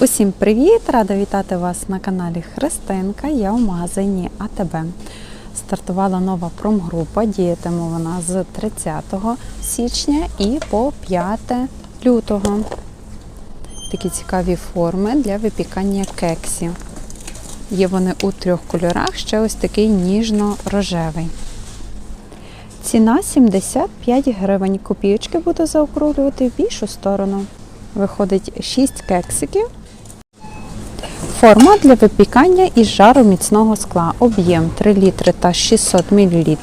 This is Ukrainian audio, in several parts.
Усім привіт! Рада вітати вас на каналі Христинка. Я в магазині АТБ. Стартувала нова промгрупа. Діятиме вона з 30 січня і по 5 лютого. Такі цікаві форми для випікання кексів. Є вони у трьох кольорах, ще ось такий ніжно-рожевий. Ціна 75 гривень. Копійочки буду заокруглювати в більшу сторону. Виходить 6 кексиків. Форма для випікання із жару міцного скла. Об'єм 3 літри та 600 мл.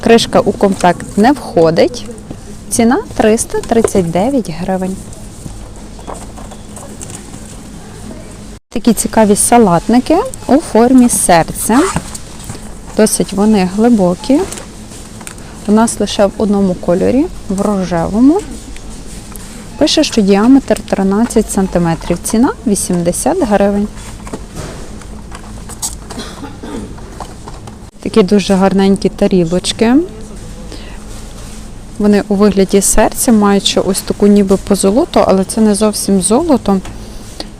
Кришка у комплект не входить. Ціна 339 гривень. Такі цікаві салатники у формі серця. Досить вони глибокі. У нас лише в одному кольорі, в рожевому. Пише, що діаметр 13 см. Ціна 80 гривень. Такі дуже гарненькі тарілочки. Вони у вигляді серця мають ось таку ніби позолоту, але це не зовсім золото.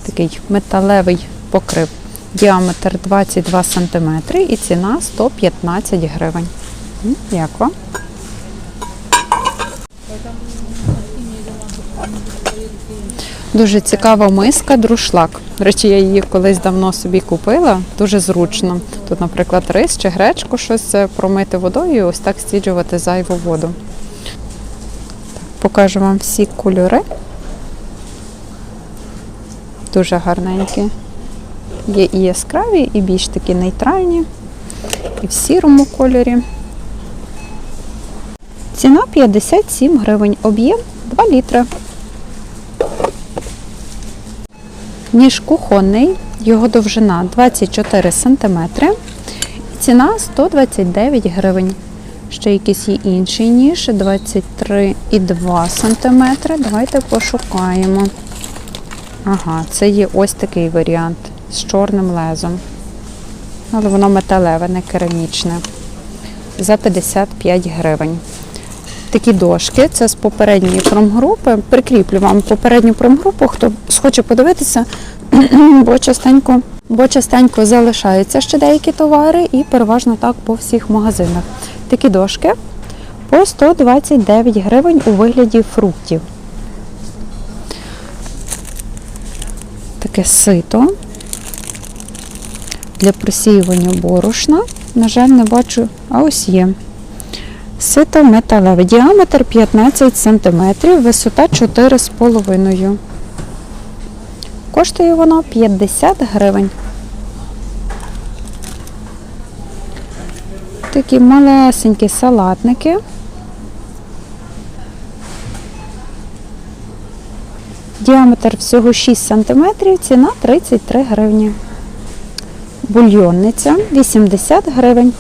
Такий металевий покрив. Діаметр 22 см і ціна 115 гривень. Як вам? Дуже цікава миска, друшлак. До речі, я її колись давно собі купила, дуже зручно. Тут, наприклад, рис чи гречку щось е, промити водою і ось так стіджувати зайву воду. Покажу вам всі кольори. Дуже гарненькі. Є і яскраві, і більш такі нейтральні, і в сірому кольорі. Ціна 57 гривень, об'єм 2 літри. Ніж кухонний, його довжина 24 см, ціна 129 гривень. Ще якийсь інший ніж 23,2 см. Давайте пошукаємо. Ага, це є ось такий варіант з чорним лезом. Але воно металеве, не керамічне. За 55 гривень. Такі дошки, це з попередньої промгрупи. Прикріплю вам попередню промгрупу, хто схоче подивитися, бо частенько, бо частенько залишаються ще деякі товари і переважно так по всіх магазинах. Такі дошки по 129 гривень у вигляді фруктів. Таке сито для просіювання борошна. На жаль, не бачу, а ось є. Сито металеве. Діаметр 15 см, висота 4,5 Коштує воно 50 гривень. Такі малесенькі салатники. Діаметр всього 6 см, ціна 33 гривні. Бульйонниця 80 гривень.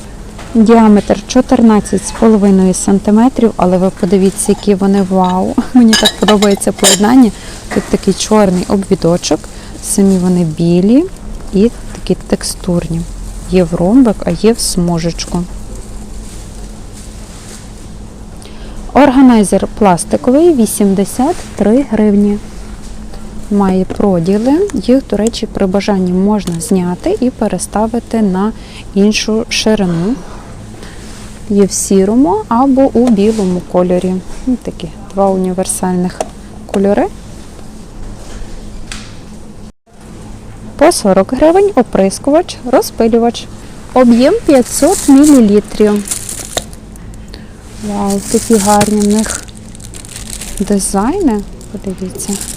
Діаметр 14,5 см, але ви подивіться, які вони вау. Мені так подобається поєднання. Тут такий чорний обвідочок, самі вони білі і такі текстурні. Є в ромбик, а є в смужечку. Органайзер пластиковий 83 гривні. Має проділи. Їх, до речі, при бажанні можна зняти і переставити на іншу ширину. Є в сірому або у білому кольорі. Ось такі два універсальних кольори. По 40 гривень оприскувач, розпилювач. Об'єм 500 мл. Вау, такі гарні в них дизайни. Подивіться.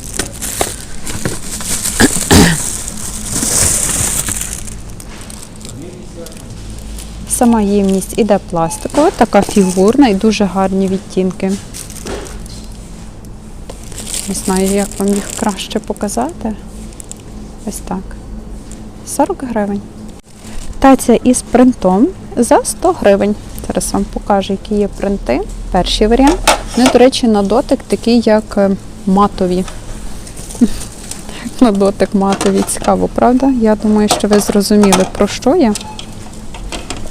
Сама ємність іде пластикова, така фігурна і дуже гарні відтінки. Не знаю, як вам їх краще показати. Ось так. 40 гривень. Таця із принтом за 100 гривень. Зараз вам покажу, які є принти. Перший варіант. Вони, до речі, на дотик такий, як е, матові. На дотик матові. Цікаво, правда? Я думаю, що ви зрозуміли, про що я.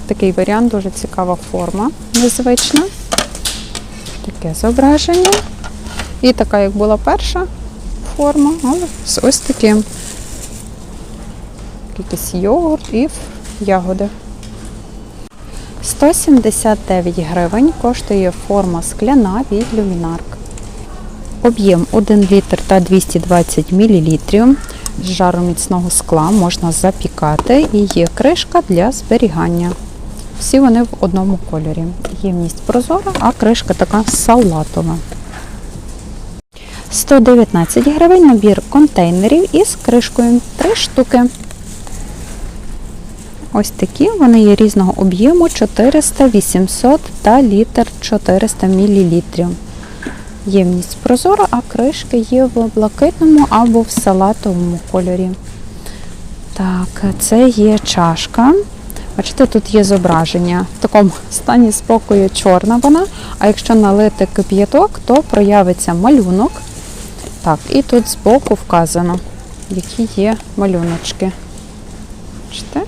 Такий варіант, дуже цікава форма, незвична. Таке зображення. І така, як була перша, форма, з ось таким. Якийсь йогурт і ягоди. 179 гривень коштує форма скляна від люмінарк. Об'єм 1 літр та 220 мл. З жароміцного скла можна запікати і є кришка для зберігання. Всі вони в одному кольорі. Ємність прозора, а кришка така салатова. 119 гривень набір контейнерів із кришкою 3 штуки. Ось такі вони є різного об'єму 400, 800 та літр 400 мл. Ємність прозора, а кришки є в блакитному або в салатовому кольорі. Так, це є чашка. Бачите, тут є зображення. В такому стані спокою чорна вона, а якщо налити кип'яток, то проявиться малюнок. Так, і тут збоку вказано, які є малюночки. Бачите?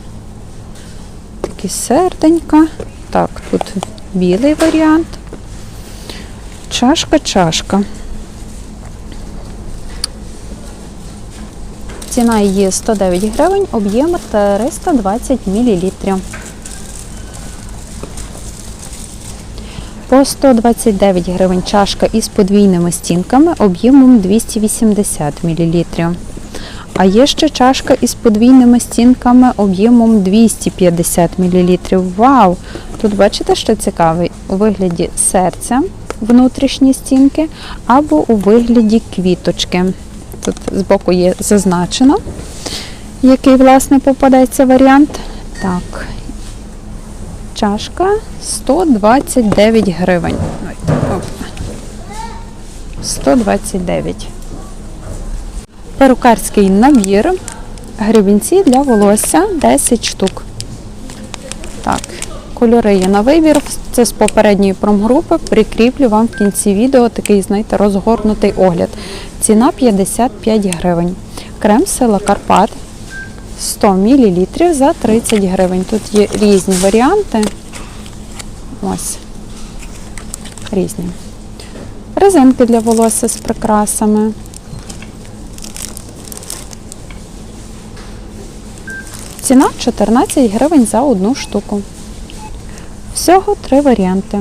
Такі серденька. Так, тут білий варіант. Чашка, Ціна її 109 гривень, об'єм 320 мл. По 129 гривень чашка із подвійними стінками об'ємом 280 мл. А є ще чашка із подвійними стінками об'ємом 250 мл. Вау! Тут бачите, що цікавий? У вигляді серця внутрішні стінки або у вигляді квіточки. Тут збоку є зазначено, який, власне, попадається варіант. Так, чашка 129 гривень. 129. Перукарський набір. Гребінці для волосся 10 штук. Так, кольори є на вибір. Це з попередньої промгрупи. Прикріплю вам в кінці відео такий, знаєте, розгорнутий огляд. Ціна 55 гривень. Крем Сила Карпат 100 мл за 30 гривень. Тут є різні варіанти. Ось. Різні. Резинки для волосся з прикрасами. Ціна 14 гривень за одну штуку. Всього три варіанти.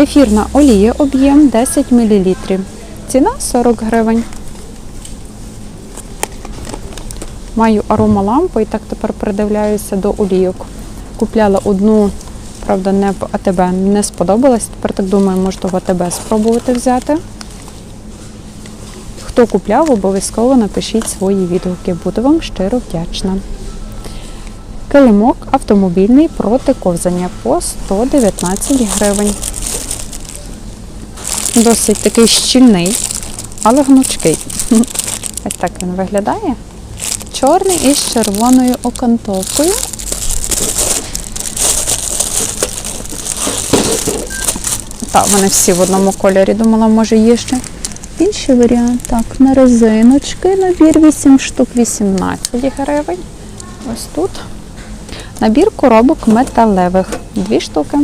Ефірна олія об'єм 10 мл. Ціна 40 гривень. Маю аромалампу і так тепер придивляюся до олійок. Купляла одну, правда, не в АТБ, не сподобалась. Тепер так думаю, можу в АТБ спробувати взяти. Хто купляв, обов'язково напишіть свої відгуки. Буду вам щиро вдячна. Килимок автомобільний проти ковзання по 119 гривень. Досить такий щільний, але гнучкий. Ось так він виглядає. Чорний із червоною окантовкою. Так, вони всі в одному кольорі. Думала, може є ще інший варіант. Так, на резиночки набір 8 штук 18 гривень. Ось тут. Набір коробок металевих. Дві штуки.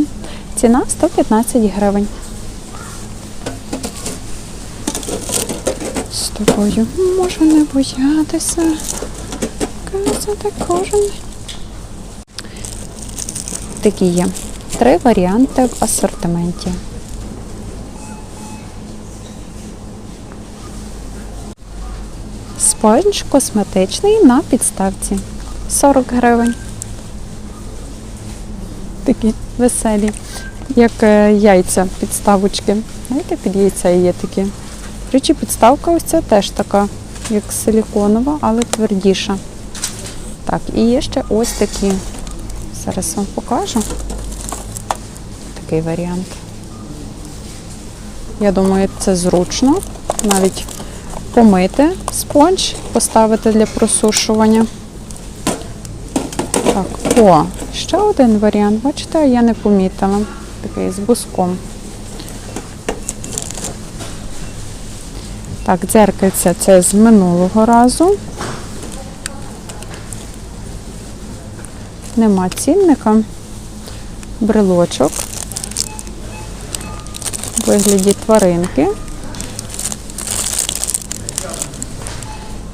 Ціна 115 гривень. З тобою можу не боятися. Казати кожен. Такі є. Три варіанти в асортименті. Спонж косметичний на підставці. 40 гривень. Такі веселі, як е, яйця підставочки. Знаєте, під яйця є такі. Речі, підставка ось ця теж така, як силіконова, але твердіша. Так, і є ще ось такі. Зараз вам покажу. Такий варіант. Я думаю, це зручно. Навіть помити спонж, поставити для просушування. Так, о, ще один варіант. Бачите, я не помітила. Такий з буском. Так, дзеркальце це з минулого разу. Нема цінника. Брелочок. Вигляді тваринки.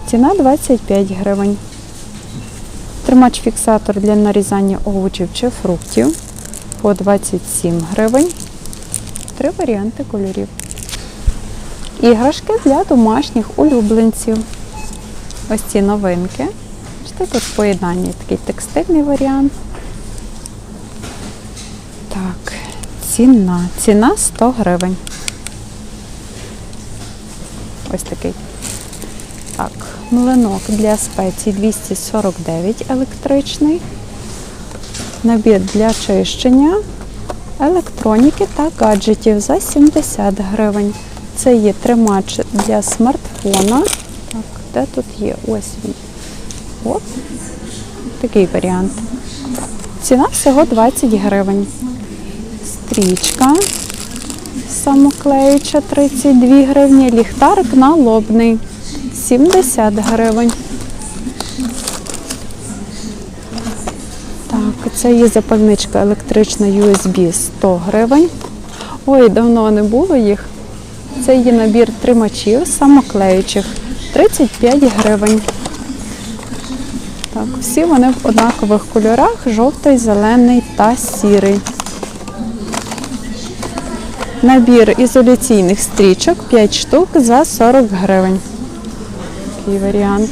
Ціна 25 гривень. Тримач-фіксатор для нарізання овочів чи фруктів по 27 гривень. Три варіанти кольорів. Іграшки для домашніх улюбленців. Ось ці новинки. Бачите, тут в такий текстильний варіант. Так, ціна. Ціна 100 гривень. Ось такий. Так, млинок для спецій 249 електричний. Набір для чищення, електроніки та гаджетів за 70 гривень. Це є тримач для смартфона. Так, де тут є? Ось він. От. Такий варіант. Ціна всього 20 гривень. Стрічка самоклеюча 32 гривні, ліхтарик налобний 70 гривень. Так, це є запальничка електрична USB 100 гривень. Ой, давно не було їх. Це є набір тримачів самоклеючих 35 гривень. Так, всі вони в однакових кольорах: жовтий, зелений та сірий. Набір ізоляційних стрічок 5 штук за 40 гривень. Такий варіант.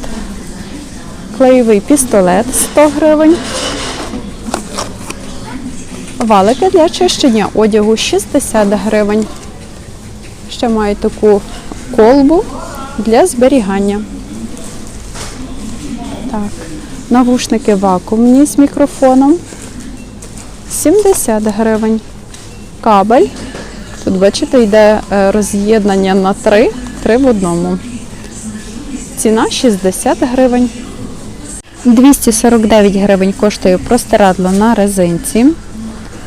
Клеєвий пістолет 100 гривень. Валики для чищення одягу 60 гривень. Ще маю таку колбу для зберігання. Так, навушники вакуумні з мікрофоном 70 гривень. Кабель. Тут, бачите, йде е, роз'єднання на 3, 3 в одному. Ціна 60 гривень. 249 гривень коштує простирадло на резинці.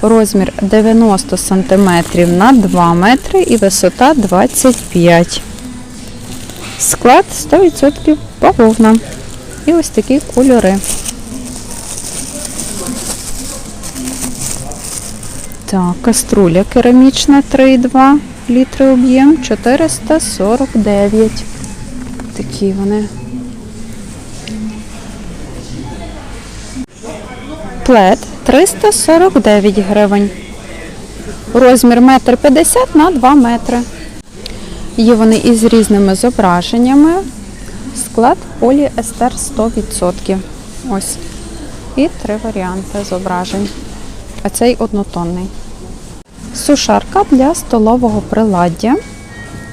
Розмір 90 см на 2 метри і висота 25 Склад 100% бавовна. І ось такі кольори. Так, каструля керамічна 3,2 літри об'єм 449. Такі вони. Плед 349 гривень. Розмір 1,50 м на 2 метри. Є вони із різними зображеннями. Склад поліестер 100%. Ось. І три варіанти зображень. А цей однотонний. Сушарка для столового приладдя.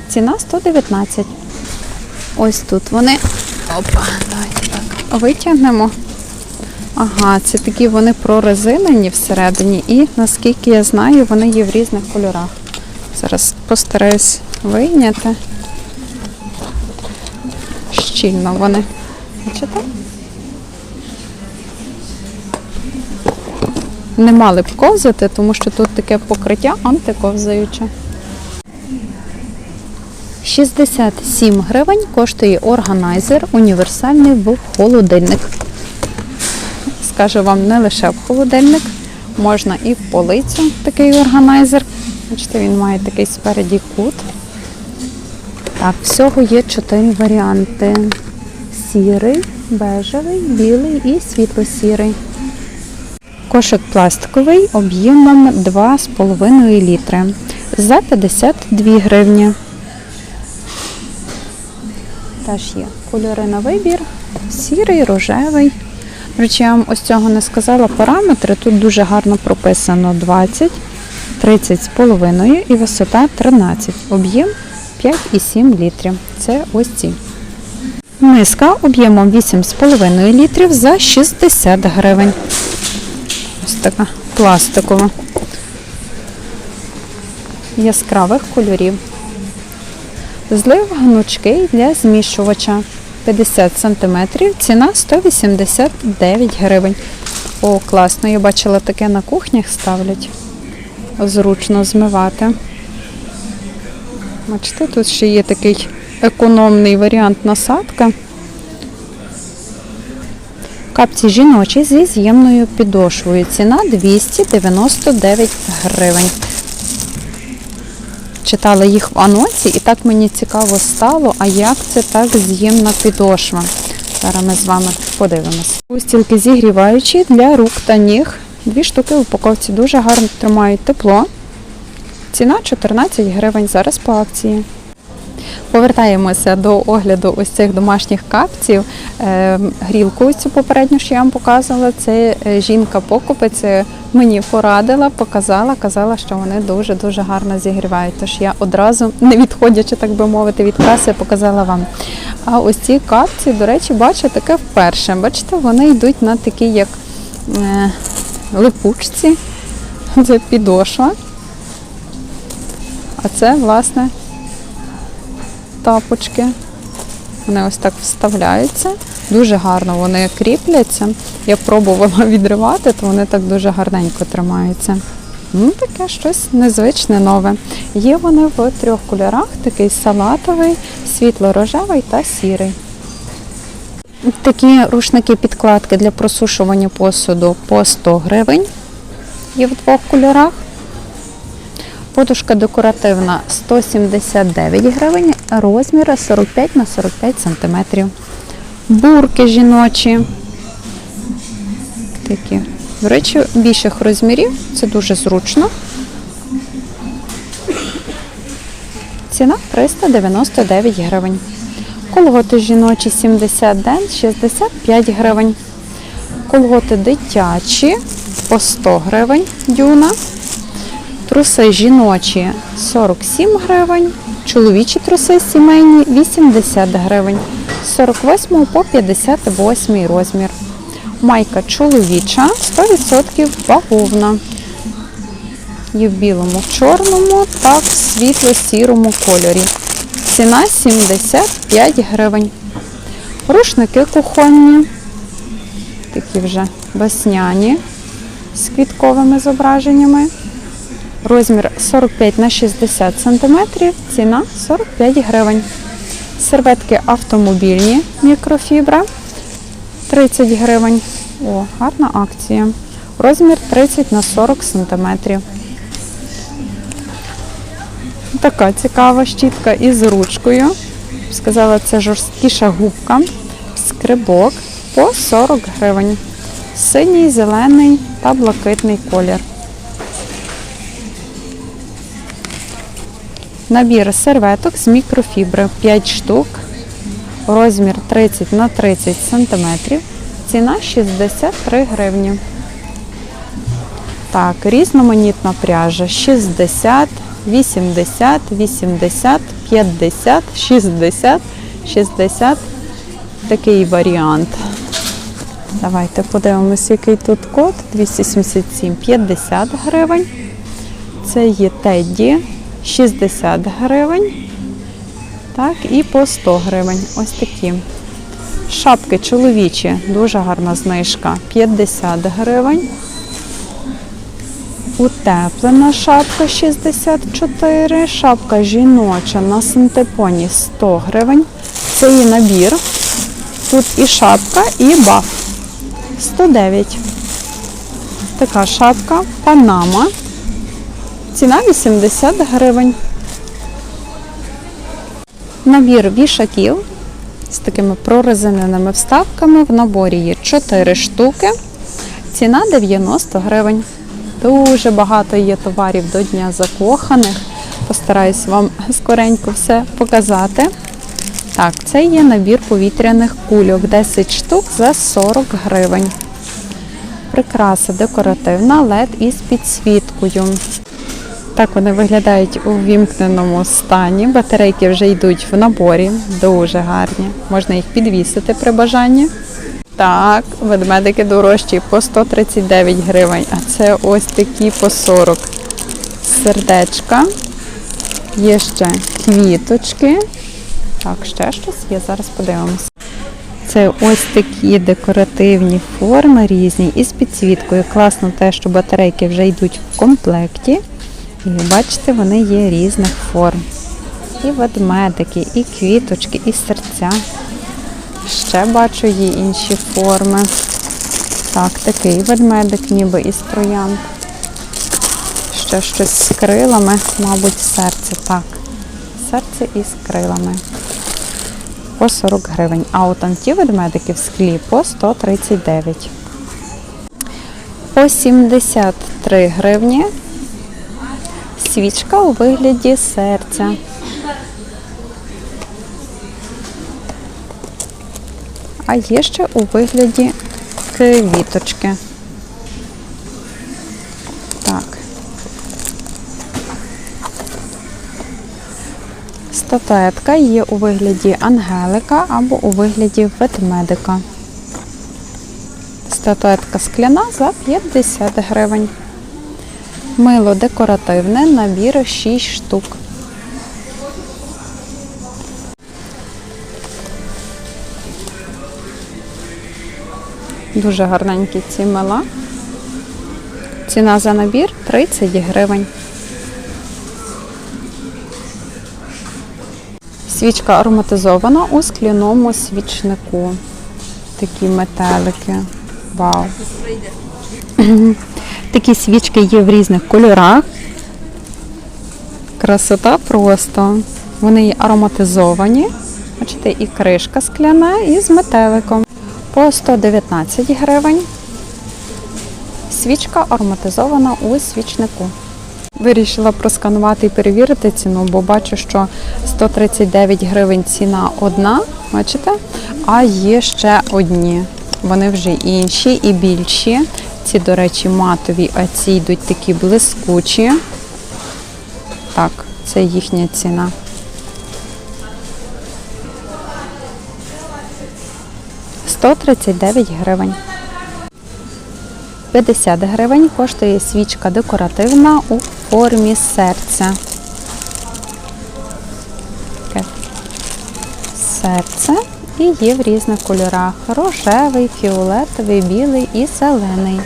Ціна 119. Ось тут вони. Опа, давайте так. Витягнемо. Ага, це такі вони прорезинені всередині, і наскільки я знаю, вони є в різних кольорах. Зараз постараюсь вийняти. Щільно вони. Бачите? Не мали б ковзати, тому що тут таке покриття антиковзаюче. 67 гривень коштує органайзер універсальний в холодильник. Скажу вам, не лише в холодильник, можна і в полицю такий органайзер. Бачите, він має такий спереді кут. Так, всього є чотири варіанти: сірий, бежевий, білий і світло-сірий. Кошик пластиковий об'ємом 2,5 літри за 52 гривні. Теж є кольори на вибір, сірий, рожевий. Речі, я вам ось цього не сказала параметри. Тут дуже гарно прописано 20, 30 з половиною і висота 13. Об'єм 5,7 літрів. Це ось ці. Миска об'ємом 8,5 літрів за 60 гривень. Ось така пластикова. Яскравих кольорів. Злив гнучкий для змішувача 50 см, ціна 189 гривень. О, класно, я бачила таке на кухнях ставлять. Зручно змивати. Бачите, тут ще є такий економний варіант насадка. Капці жіночі зі з'ємною підошвою. Ціна 299 гривень. Прочитала їх в анонсі, і так мені цікаво стало, а як це так з'ємна підошва. Зараз ми з вами подивимось. Устілки зігріваючі для рук та ніг. Дві штуки в упаковці дуже гарно тримають тепло. Ціна 14 гривень зараз по акції. Повертаємося до огляду ось цих домашніх капців. Е, Грілку цю попередню, що я вам показувала, це е, жінка-покупець мені порадила, показала, казала, що вони дуже-дуже гарно зігрівають. Тож я одразу, не відходячи, так би мовити, від каси, показала вам. А ось ці капці, до речі, бачу таке вперше. Бачите, вони йдуть на такі, як е, липучці. Це підошва. А це, власне, тапочки. Вони ось так вставляються. Дуже гарно вони кріпляться. Я пробувала відривати, то вони так дуже гарненько тримаються. Ну, таке щось незвичне нове. Є вони в трьох кольорах: такий салатовий, світло-рожевий та сірий. Такі рушники-підкладки для просушування посуду по 100 гривень. Є в двох кольорах. Подушка декоративна 179 гривень, розмір 45 на 45 сантиметрів. Бурки жіночі. Такі. До речі, більших розмірів. Це дуже зручно. Ціна 399 гривень. Колготи жіночі 70 ден 65 гривень. Колготи дитячі по 100 гривень дюна. Труси жіночі 47 гривень, чоловічі труси сімейні 80 гривень, з 48 по 58 розмір. Майка чоловіча 100% бавовна. Є в білому, в чорному та в світло-сірому кольорі. Ціна 75 гривень. Рушники кухонні, такі вже весняні з квітковими зображеннями. Розмір 45 на 60 см, ціна 45 гривень. Серветки автомобільні мікрофібра 30 гривень. О, гарна акція. Розмір 30 на 40 см. Така цікава щітка із ручкою. Сказала, це жорсткіша губка. Скрибок по 40 гривень. Синій, зелений та блакитний колір. Набір серветок з мікрофібри 5 штук, розмір 30 на 30 см, ціна 63 гривні. Так, різноманітна пряжа 60, 80, 80, 50, 60, 60. Такий варіант. Давайте подивимося, який тут код. 277, 50 гривень. Це є Тедді. 60 гривень. Так, і по 100 гривень. Ось такі. Шапки чоловічі, дуже гарна знижка. 50 гривень. Утеплена шапка 64. Шапка жіноча на синтепоні 100 гривень. Це є набір. Тут і шапка, і баф. 109. Така шапка Панама. Ціна 80 гривень. Набір вішаків з такими прорезиненими вставками. В наборі є 4 штуки. Ціна 90 гривень. Дуже багато є товарів до Дня закоханих. Постараюсь вам скоренько все показати. Так, це є набір повітряних кульок. 10 штук за 40 гривень. Прикраса декоративна LED із підсвіткою. Так вони виглядають у вімкненому стані. Батарейки вже йдуть в наборі, дуже гарні. Можна їх підвісити при бажанні. Так, ведмедики дорожчі по 139 гривень, а це ось такі по 40. Сердечка. Є ще квіточки. Так, ще щось є, зараз подивимося. Це ось такі декоративні форми різні із підсвіткою. Класно те, що батарейки вже йдуть в комплекті. І бачите, вони є різних форм. І ведмедики, і квіточки, і серця. Ще бачу є інші форми. Так, такий ведмедик, ніби із троянд. ще щось з крилами, мабуть, серце. Так. Серце із крилами. По 40 гривень. А от ті ведмедики в склі по 139. По 73 гривні. Свічка у вигляді серця. А є ще у вигляді квіточки. Так. Статуетка є у вигляді ангелика або у вигляді ведмедика. Статуетка скляна за 50 гривень. Мило декоративне, набір 6 штук. Дуже гарненькі ці мила. Ціна за набір 30 гривень. Свічка ароматизована у скляному свічнику. Такі метелики. Вау. Такі свічки є в різних кольорах. Красота просто. Вони є ароматизовані. Бачите, і кришка скляна, і з метеликом. По 119 гривень. Свічка ароматизована у свічнику. Вирішила просканувати і перевірити ціну, бо бачу, що 139 гривень ціна одна, бачите? А є ще одні. Вони вже інші і більші. Ці, до речі, матові, а ці йдуть такі блискучі. Так, це їхня ціна. Сто тридцять гривень. 50 гривень коштує свічка декоративна у формі серця. Серце і є в різних кольорах: рожевий, фіолетовий, білий і зелений.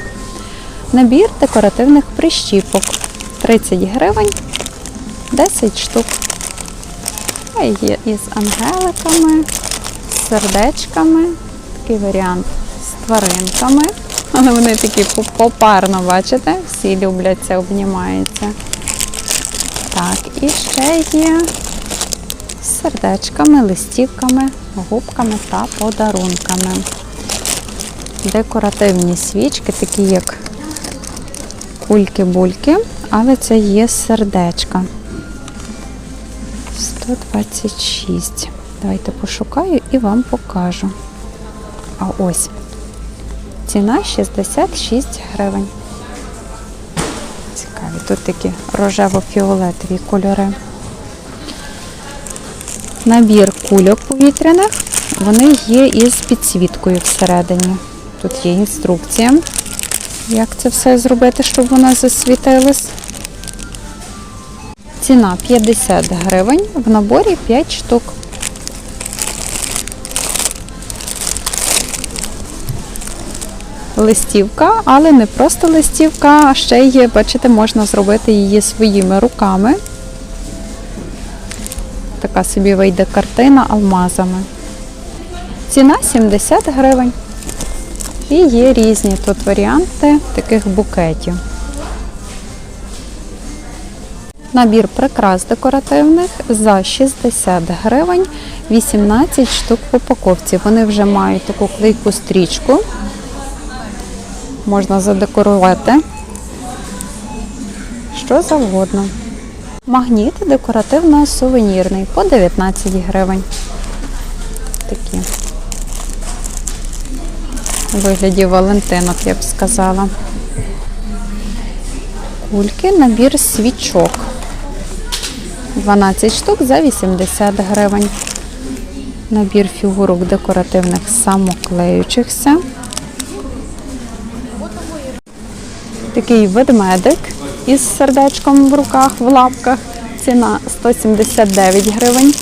Набір декоративних прищіпок 30 гривень, 10 штук. Є із ангеликами, сердечками. Такий варіант з тваринками. Але вони такі попарно, бачите? Всі любляться, обнімаються. Так, і ще є з сердечками, листівками, губками та подарунками. Декоративні свічки, такі як кульки-бульки, але це є сердечка. 126. Давайте пошукаю і вам покажу. А ось. Ціна 66 гривень. Цікаві. Тут такі рожево-фіолетові кольори. Набір кульок повітряних. Вони є із підсвіткою всередині. Тут є інструкція, як це все зробити, щоб вона засвітилась. Ціна 50 гривень, в наборі 5 штук. Листівка, але не просто листівка, а ще є, бачите, можна зробити її своїми руками. Така собі вийде картина алмазами. Ціна 70 гривень. І є різні тут варіанти таких букетів. Набір прикрас декоративних за 60 гривень, 18 штук в упаковці. Вони вже мають таку клейку стрічку. Можна задекорувати. Що завгодно. Магніт декоративно-сувенірний по 19 гривень. Такі. У вигляді Валентинок, я б сказала. Кульки, набір свічок. 12 штук за 80 гривень. Набір фігурок декоративних самоклеючихся. Такий ведмедик із сердечком в руках, в лапках. Ціна 179 гривень.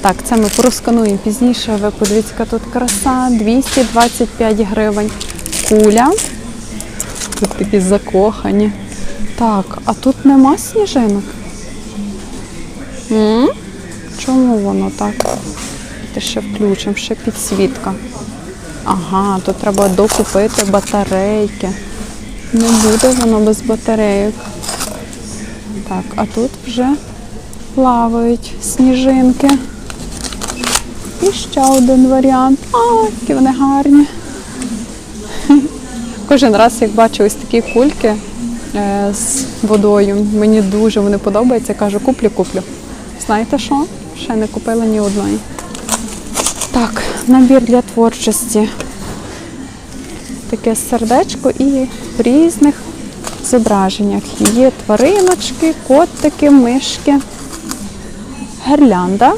Так, це ми проскануємо пізніше. Ви подивіться, яка тут краса. 225 гривень. Куля. Тут такі закохані. Так, а тут нема сніжинок. М? Чому воно так? Ти ще включимо, ще підсвітка. Ага, тут треба докупити батарейки. Не буде воно без батарейок. Так, а тут вже плавають сніжинки. І ще один варіант. А, які вони гарні. Кожен раз, як бачу ось такі кульки е, з водою, мені дуже вони подобаються. Кажу, куплю, куплю. Знаєте що? Ще не купила ні одної. Так, набір для творчості. Таке сердечко і в різних зображеннях. Є твариночки, котики, мишки, гірлянда.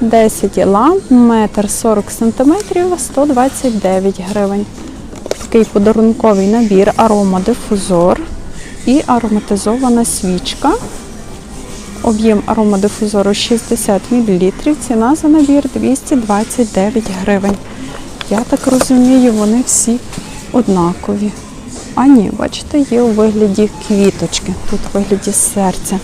10 ламп, метр 40 сантиметрів, 129 гривень. Такий подарунковий набір, аромадифузор і ароматизована свічка. Об'єм аромадифузору 60 мл, ціна за набір 229 гривень. Я так розумію, вони всі однакові. А ні, бачите, є у вигляді квіточки, тут у вигляді серця.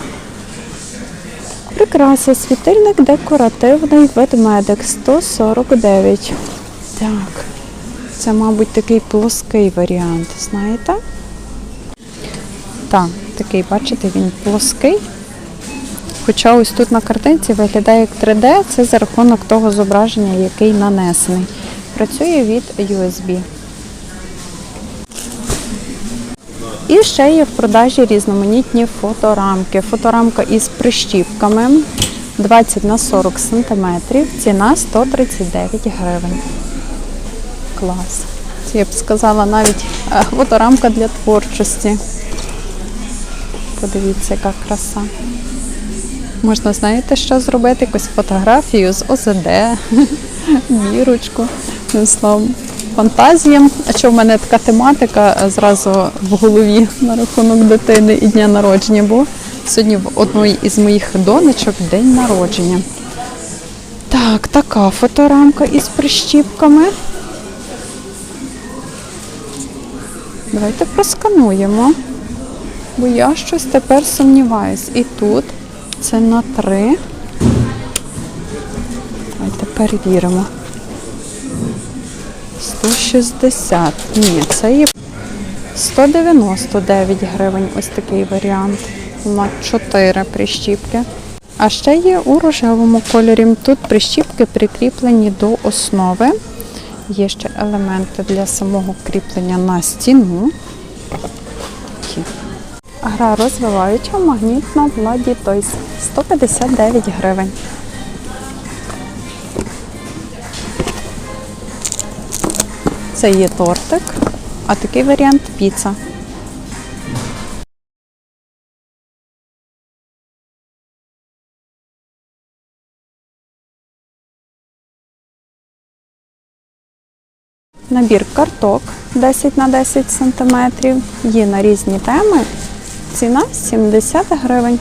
Прикраса, світильник декоративний ведмедик 149. Так, це, мабуть, такий плоский варіант, знаєте? Так, такий, бачите, він плоский. Хоча ось тут на картинці виглядає як 3D, це за рахунок того зображення, який нанесений. Працює від USB. І ще є в продажі різноманітні фоторамки. Фоторамка із прищіпками 20 на 40 см. Ціна 139 гривень. Клас. Я б сказала навіть е, фоторамка для творчості. Подивіться, яка краса. Можна, знаєте, що зробити? Якусь фотографію з ОЗД, бірочку. Словом, фантазія. А що в мене така тематика е, зразу в голові на рахунок дитини і дня народження, бо сьогодні в одної із моїх донечок день народження. Так, така фоторамка із прищіпками. Давайте проскануємо, бо я щось тепер сумніваюсь. І тут це на три. Давайте перевіримо. 160. Ні, це є 199 гривень. Ось такий варіант. На 4 прищіпки. А ще є у рожевому кольорі. Тут прищіпки прикріплені до основи. Є ще елементи для самого кріплення на стіну. Гра розвиваюча магнітна Владі Тойс 159 гривень. Це є тортик, а такий варіант піца. Набір карток 10 на 10 см. Є на різні теми. Ціна 70 гривень.